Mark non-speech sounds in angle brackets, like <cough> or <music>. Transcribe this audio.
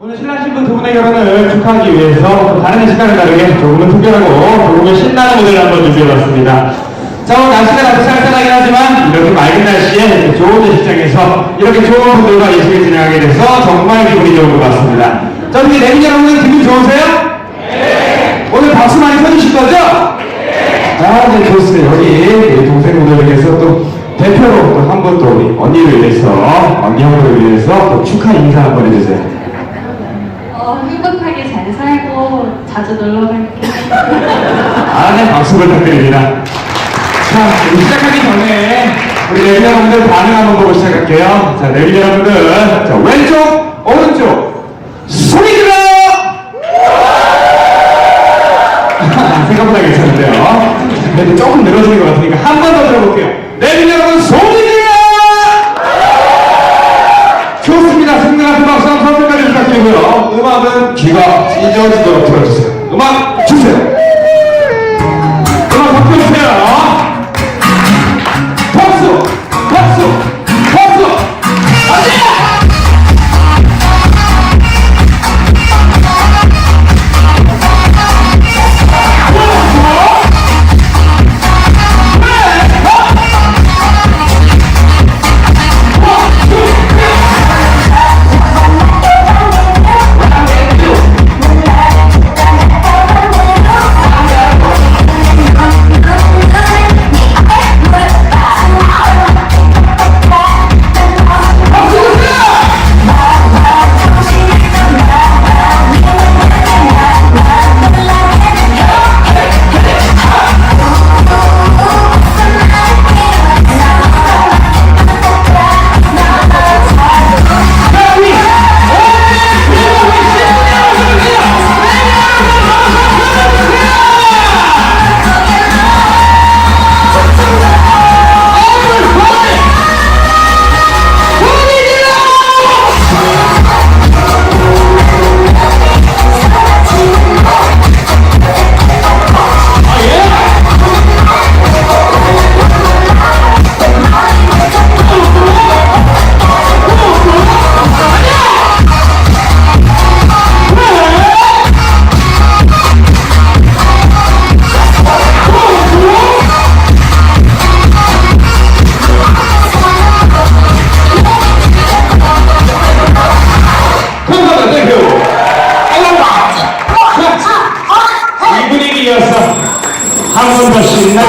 오늘 신랑 신부 두 분의 결혼을 축하하기 위해서 또 다른 시간을 다르게 조금은 특별하고 조금은 신나는 무대를 한번 준비해봤습니다. 자, 오늘 날씨가 나도 쌀쌀하긴 하지만 이렇게 맑은 날씨에 좋은 예식장에서 이렇게 좋은 분들과 예식을 진행하게 돼서 정말 기분이 좋은 것 같습니다. 자, 우리 내빈 여러분들 기분 좋으세요? 네! 오늘 박수 많이 쳐주실 거죠? 아, 네, 좋습니다. 여기 위해서 또 대표로 또한분또 우리 언니를 위해서, 언니 형을 위해서 또 축하 인사 한번 해주세요. 어, 행복하게 잘 살고 자주 놀러 갈게요. 아, 네, 박수 부탁드립니다. 자, 우리 시작하기 전에 우리 레비 여러분들 반응 한번 보고 시작할게요. 자, 레비 여러분들, 자, 왼쪽, 오른쪽, 소리 질러! <laughs> 생각보다 괜찮은데요. 조금 늘어지는 것 같으니까 한 번 더 들어볼게요. 레비 여러분, 소리 질러! 좋습니다. 승리한 박수 한번 선 yaşa hanım başında